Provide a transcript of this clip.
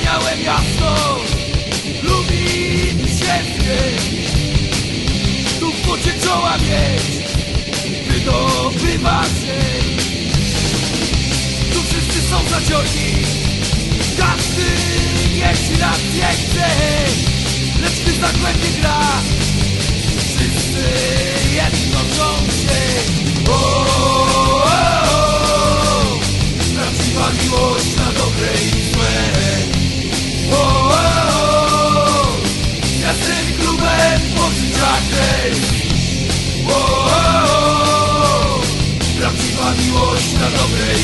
wspaniałem jasno Lubi się w niej Tu w pocie czoła mieć. Wydobywa się Tu wszyscy są zaciorni. Każdy jeśli raz nie chce Lecz gdy zagłębie gra Wszyscy jednoczą się o, o, o, Prawdziwa miłość na dobre i złe. O, o, Prawdziwa miłość na dobre